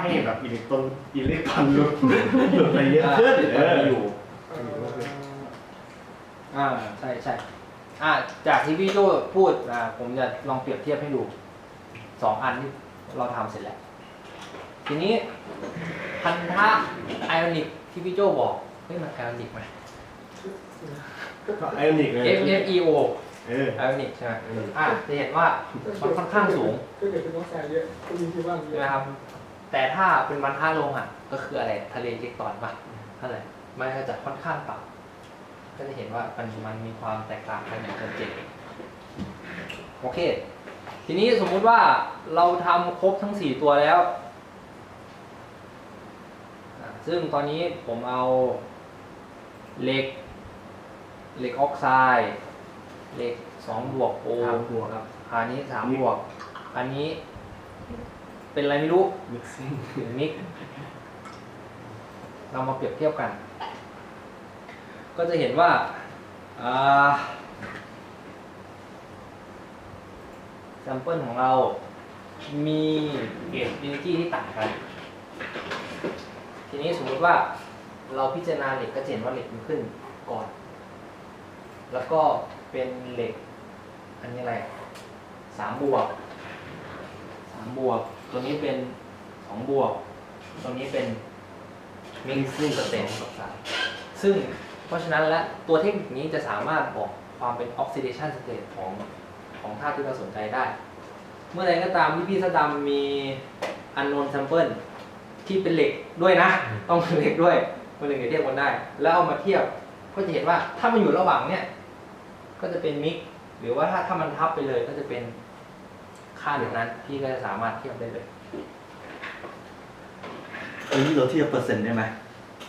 ให้แบบอิเล็กตรอนอิเล็กตรอนหลุดหลุดไปเยอะขึ้นเอออยู่อ่าใช่ใช่อ่าจากที่พี่โจพูดอ่าผมจะลองเปรียบเทียบให้ดูสองอันที่เราทำเสร็จแล้ว ทีนี้พันธะไอออนิกที่พี่โจบอกเฮ้ยมันไอออนิกไหมก็ไอออนิกเลย F F E O เออ ไอออนิกใช่ไหมอ่าจะเห็นว่ามันค่อนข้างสูง ก็เกิดเป็นน้องแซเยอะก็มีที่บ้านเยใช่ไหมอะครับ แต่ถ้าเป็นพันธะโลหะก็คืออะไรทะเลเล็กตอนป่ะเท่าไหร่มันก็จะค่อนข้างต่ำก็จะเห็นว่ามันมันมีความแตกต่างกันอย่างชัดเจนโอเค ทีนี้สมมุติว่าเราทำครบทั้ง4ตัวแล้วอ่าซึ่งตอนนี้ผมเอาเหล็กเหล็กออกไซด์เหล็ก2บวกโอสามบวกครับอันนี้3บวก อันนี้ เป็นอะไรไม่รู้มิกซิ่งหรือมิกเรามาเปรียบเทียบกัน ก็จะเห็นว่าแซมเปิลของเรา มีเกจ energy ที่ต่างกัน ทีนี้สมมติว่าเราพิจารณาเหล็กก็จะเห็นว่าเหล็กมันขึ้นก่อน แล้วก็เป็นเหล็กอันนี้อะไรสามบวกสามบวก ตัวนี้เป็นสองบวกตัวนี้เป็นมิกซ์สเตนกับสามซึ่งเพราะฉะนั้นแล้วตัวเทคนิคนี้จะสามารถบอกความเป็นออกซิเดชันสเตทของของธาตุที่เราสนใจได้ เมื่อใดก็ตามที่พี่สดำมีอันโนนแซมเปิลที่เป็นเหล็กด้วยนะ ต้องเป็นเหล็กด้วยมันถึงจะเทียบกันได้ แล้วเอามาเทียบก็จะเห็นว่าถ้ามันอยู่ระหว่างเนี้ยก็จะเป็นมิกหรือว่าถ้าถ้ามันทับไปเลยก็จะเป็น ค่าเหล่านั้นพี่ก็จะสามารถเทียบได้เลย อันนี้เราเทียบเปอร์เซ็นต์ได้ไหม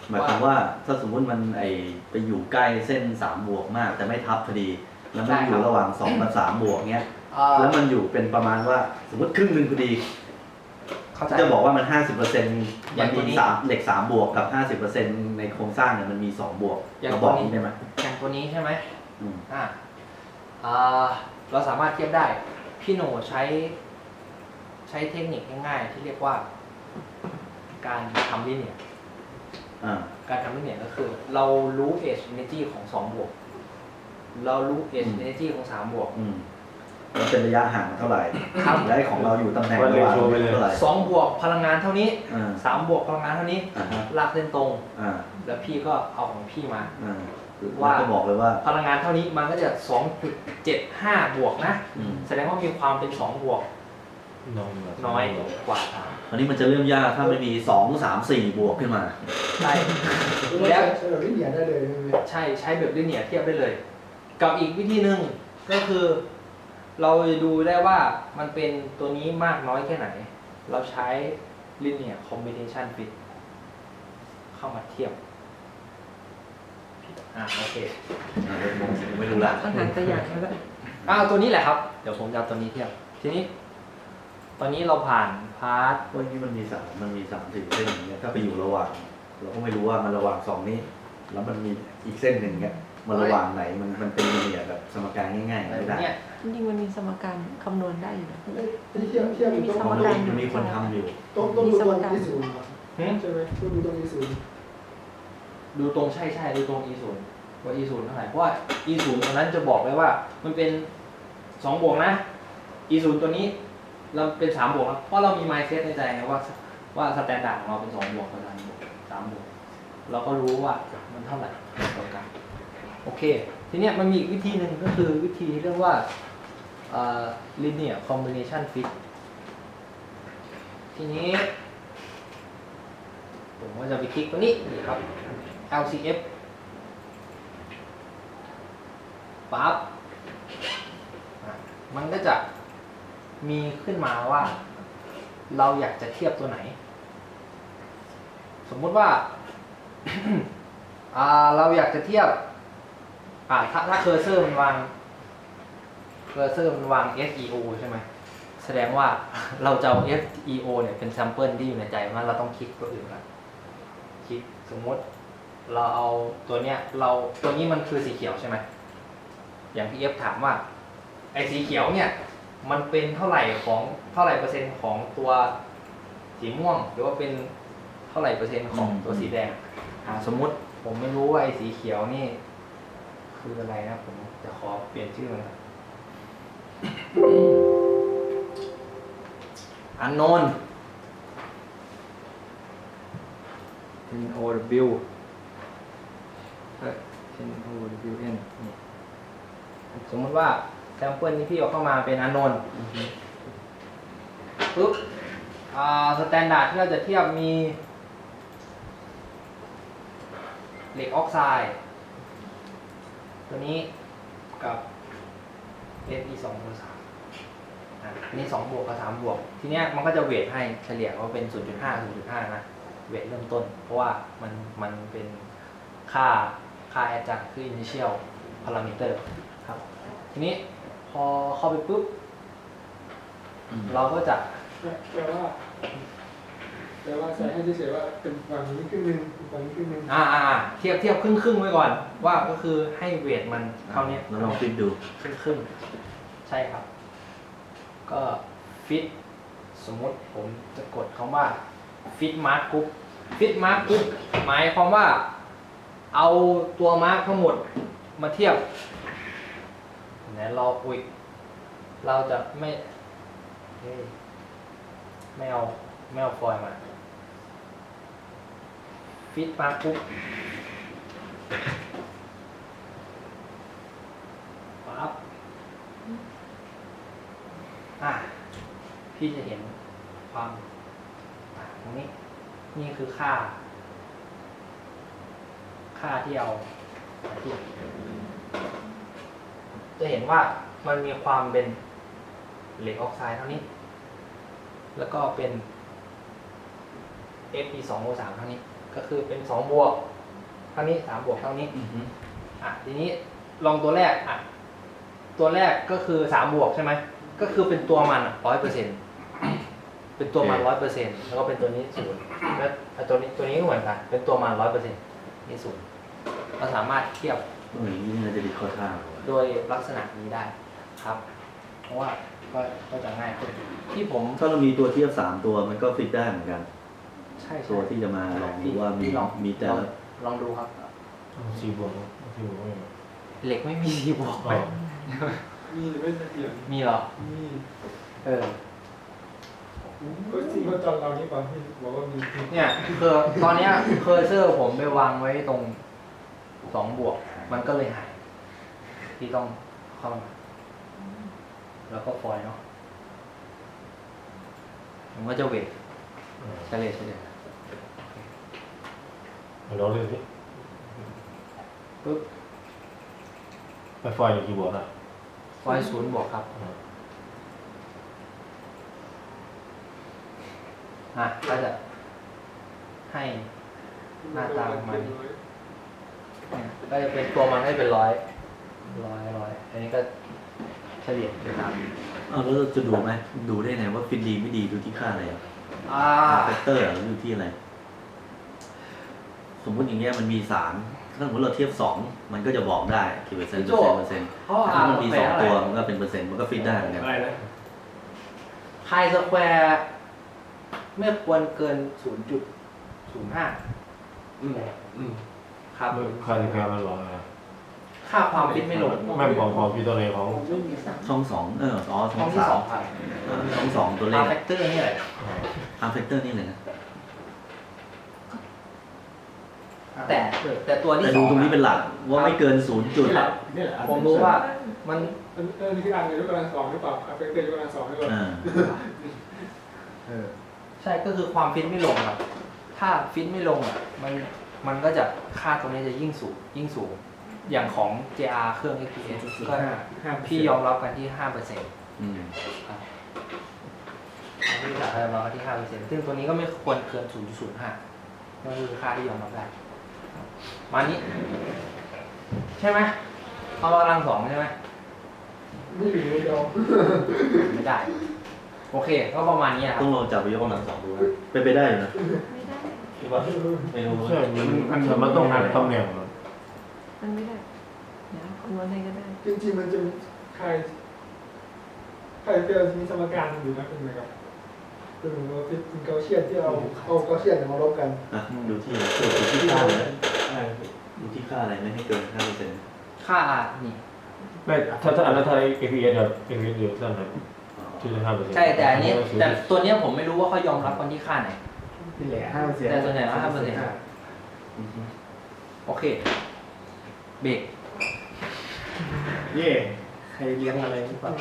หมายความว่าถ้าสมมติมันไอไปอยู่ใกล้เส้นสามบวกมาก แต่ไม่ทับพอดี แล้วมันอยู่ระหว่างสองกับสามบวกเงี้ยแล้วมันอยู่เป็นประมาณว่าสมมติครึ่งหนึ่งพอดีเข้าใจจะบอกว่ามันห้าสิบเปอร์เซ็นต์อย่ามังนตัวมีนี้สามเหล็กสามบวกกับห้าสิบเปอร์เซ็นต์ในโครงสร้างเนี่ยมันมีสองบวกอย่างเราบอกตัวนี้นี้ได้ไหมอย่างตัวนี้ใช่ไหมอืมอ่าอ่าเราสามารถเทียบได้ พี่โหนใช้ใช้เทคนิคง่ายๆ ที่เรียกว่า การทำลิเนียร์อ่าการทำลิเนียร์ก็คือ เรารู้ age energy ของสองบวก เรารู้ age อืม energy ของสามบวก อืมมันเป็นระยะห่างเท่าไหร่ครับ และไอ้ของเราอยู่ตำแหน่งวันระเลหว่างโชว์ไปเลยเท่าไหร่สองบวกพลังงานเท่านี้อ่าสามบวกพลังงานเท่านี้ อ่าฮะลากเส้นตรง อ่าแล้วพี่ก็เอาของพี่มา อ่า ว่าแล้วก็บอกเลยว่า พลังงานเท่านี้มันก็จะสองจุดเจ็ดห้าบวกนะ อืมแสดงว่ามีความเป็นสองบวกน้อยน้อยกว่าสามอันนี้มันจะเริ่มยากถ้ามันมีสองสามสี่บวกขึ้นมา ใช่ แล้วใช้แบบวิเดียได้เลยใช่ไหมใช่ใช้แบบลิเนียร์เทียบได้เลย กับอีกวิธีหนึ่งก็คือ เราดูได้ว่ามันเป็นตัวนี้มากน้อยแค่ไหน เราใช้ linear combination fit เข้ามาเทียบ อ่าโอเคอ่าเริ่มมองไม่รู้ละอาหารตัวอย่างแล้วก็อ้าวตัวนี้แหละครับ เดี๋ยวผมจะเอาตัวนี้เทียบ ทีนี้ ตอนนี้เราผ่านพาร์ทวันนี้มันมีสามมันมีสามสี่เส้นอย่างเงี้ยถ้าไปอยู่ระหว่างเราก็ไม่รู้ว่ามันระหว่างสองนี้ แล้วมันมีอีกเส้นหนึ่งเงี้ยมันระหว่างไหนมันมันเป็นลิเนียร์แบบสมการง่ายๆอะไรไม่ได้เนี่ยจริงๆมันมีสมการคำนวณได้อยู่นะ ที่เทียบเทียบอยู่ตรงของสมการมันมีคนทำอยู่ต้องต้องดูตรงที่ศูนย์หืมใช่ไหมต้องดูตรงที่ศูนย์ ดูตรงใช่ใช่ดูตรง e ศูนย์ว่า e ศูนย์เท่าไหร่เพราะว่า e ศูนย์ตรงนั้นจะบอกเลยว่า มันเป็นสองบวกนะ e ศูนย์ตัวนี้เราเป็นสามบวกเพราะเรามี mindset ในใจไงว่า ว่าสแตนดาร์ดของเราเป็นสองบวกกับสามบวกสามบวกเราก็รู้ว่ามันเท่าไหร่ต่อกันโอเค ทีเนี้ยมันมีอีกวิธีหนึ่งก็คือวิธีที่เรียกว่าเอ่อ linear combination fit ทีนี้ ผมก็จะไปคลิกตัวนี้นี่ครับ LCF ปั๊บมันก็จะมีขึ้นมาว่า เราอยากจะเทียบตัวไหน สมมุติว่าาเราอยากจะเทียบถ้าถ้าเคอร์เซอร์มันวางเคอร์เซอร์มันวาง SEO ใช่ไหมแสดงว่าเราจะเอา SEO เนี่ยเป็นแซมเปิลที่อยู่ในใจว่าเราต้องคลิกตัวอื่นละคลิกสมมติ เราเอาตัวเนี้ยเราตัวนี้มันคือสีเขียวใช่ไหมอย่างที่เอฟถามว่าไอ้สีเขียวเนี่ยมันเป็นเท่าไหร่ของเท่าไหร่เปอร์เซ็นต์ของตัวสีม่วง หรือว่าเป็นเท่าไหร่เปอร์เซ็นต์ของตัวสีแดงอ่าสมมุติผมไม่รู้ว่าไอ้สีเขียวนี่ คืออะไรนะผมจะขอเปลี่ยนชื่อมันก่อนอันโนน N O W เอ้ย N O W N นี่สมมติว่าแซมเปิลนี้พี่เอาเข้ามาเป็นอันโนนปุ๊บอ่าสแตนดาร์ดที่เราจะเทียบมีเหล็กออกไซด์ตัวนี้กับ Fe สองบวกสามอะอันนี้สองบวกกับสามบวก ทีเนี้ยมันก็จะเวทให้เฉลี่ยว่าเป็น 0.5 0.5 นะ เวทเริ่มต้น เพราะว่ามันมันเป็นค่า ค่าแอดจัดคือ initial parameter ครับ ทีนี้พอเข้าไปปุ๊บอืมเราก็จะแปลว่าแปลว่าใส่ให้เฉยๆว่าเป็นฝั่งนี้ครึ่งหนึงอีกฝั่งนี้ครึ่งหนึงอ่าอ่าอ่าเทียบเทียบครึ่งครึ่งๆไว้ก่อน ว่าก็คือให้เวทมันเท่าเนี้ยแล้วลองฟิตดูครึ่งครึ่งใช่ครับ ก็ฟิตสมมติผมจะกดคำว่าฟิตมาร์กกรุ๊ปฟิตมาร์กกรุ๊ปหมายความว่า เอาตัวมาร์กทั้งหมดมาเทียบไหนเราอุ้ยเราจะไม่ไม่เอาไม่เอาฟอยล์มาฟิตมาร์กกรุ๊ปปั๊บอะพี่จะเห็นความตรงนี้ นี่คือค่า ค่าที่เอามาเทียบจะเห็นว่ามันมีความเป็นเหล็กออกไซด์เท่านี้ แล้วก็เป็น Fe 2 O 3เท่านี้ ก็คือเป็น 2 บวก เท่านี้ 3 บวกเท่านี้อือฮึอะทีนี้ลองตัวแรกอะตัวแรกก็คือสามบวกใช่ไหม ก็คือเป็นตัวมันร้อยเปอร์เซ็นเป็นตัวมันร้อยเปอร์เซ็นแล้วก็เป็นตัวนี้ศูนย์แล้วไอ้ตัวนี้ตัวนี้ก็เหมือนกัน เป็นตัวมันร้อยเปอร์เซ็น นี่ศูนย์เราสามารถเทียบเอออย่างนี้น่าจะดีข้อท่าโดยลักษณะนี้ได้ครับ เพราะว่าก็ก็จะง่ายขึ้นที่ผมถ้าเรามีตัวเทียบสามตัวมันก็ฟิตได้เหมือนกันใช่ใช่ตัวที่จะมาลองดูว่ามีลองมีแต่ลองละลองดูครับสีบวกสีบวกไม่เหล็กไม่มีสีบวกไหมมีหรือไม่เสียงมีเหรอมีเออ ก็ที่เขาจอนเรานี่ป่ะที่บอกว่ามีเนี่ยคือตอนเนี้ยเคอร์เซอร์ผมไปวางไว้ตรงสองบวก มันก็เลยหาย ที่ต้องเข้ามาแล้วก็ฟอยล์เนาะผมก็จะเวทเฉลี่ยเฉลี่ยเราเรื่องนี้ปุ๊บไปฟอยล์อยู่กี่บวกอะฟอยล์ศูนย์บวกครับ อะก็จะให้หน้าตาประมาณนี้เนี่ยก็จะเป็นตัวมันให้เป็นร้อยร้อยร้อยอันนี้ก็เฉลี่ยไปตามอ้าวแล้วเราจะดูไหมดูได้ไงว่าฟิตดีไม่ดีดูที่ค่าอะไรอะอ่าแฟกเตอร์หรือดูที่อะไร สมมติอย่างเงี้ยมันมีสามถ้าสมมติเราเทียบสองมันก็จะบอกได้กี่เปอร์เซ็นต์เปอร์เซ็นต์เปอร์เซ็นต์เพราะว่าถ้ามันมีสองตัวอะไรมันก็เป็นเปอร์เซ็นต์มันก็ฟิตได้เหมือนกันอะไรนะไฮสแควร์ ไม่ควรเกิน 0.05 อืมอืมครับใครจะแพ้มันหรอค่าความฟิตไม่ลงแม่งของของพี่ตัวไหนของไม่มีสักช่องสองเอออ๋อช่ห้อองงที่สาสอมงครับอ่าช่องสองตัวเลค่าขแฟกเตอร์นี่แหละอาร์แฟกเตอร์นี่เลยนะแต่แต่ตัวที่แต่สดูองตรงนี้เป็นหลักว่าไม่เกินศูนย์จุดนี่แหละนี่แหละผมรู้ว่ามัน เออนี่คืออ่านในยกกำลังสองหรือเปล่าอาเฟกเตอร์ยกกำลังสองหรือเปล่าอ่า ใช่ก็คือความฟิตไม่ลงครับ ถ้าฟิตไม่ลงอะมันมันก็จะค่าตรงนี้จะยิ่งสูงยิ่งสูง อย่างของ JR เครื่อง XPS ก็พี่ยอมรับกันที่5%เปอร์เซ็นต์อืมที่จะยอมรับกันที่5เปอร์เซ็นต์ซึ่งตัวนี้ก็ไม่ควรเกิน0.05นั่นคือค่าที่ยอมรับได้มานี้ ใช่ไหมเอากำลังสองใช่ไหมนี่อยู่ในเดียวไม่ได้ โอเค ก็ประมาณนี้นะครัต้บองลองจับไปยกกำลังสองดูนะเป็นไปได้อยู่นะไม่ได้ คิดว่าไม่รู้ใช่มันมันมันต้องหันตำแหน่งมันไม่ได้ เดี๋ยวคำนวณให้ก็ได้ จริงๆมันจะมีใครใครเจอมีสมการอยู่นะเป็นไงครับเป็นเหมือนว่าเป็นเกาเชียนที่เอาเอาเกาเชียนมาลบกันอะดูที่สูตรดูที่ค่าเลยใช่ดูที่ค่าอะไรไม่ให้เกินห้าเปอร์เซ็นต์ค่านี่ ไม่ถ้าถ้าอันนั้นถ้า APS ครับ APS อยู่เท่าไหร่ ที่จะห้าเปอร์เซ็นต์ใช่แต่อันนี้แต่ตัวเนี้ยผมไม่รู้ว่าเขายอมรับกันที่ค่าไหน นี่แหละห้าเปอร์เซ็นต์แต่ส่วนใหญ่ว่า5%โอเค เบรก เย่ใครเลี้ยงอะไรหรือเปล่า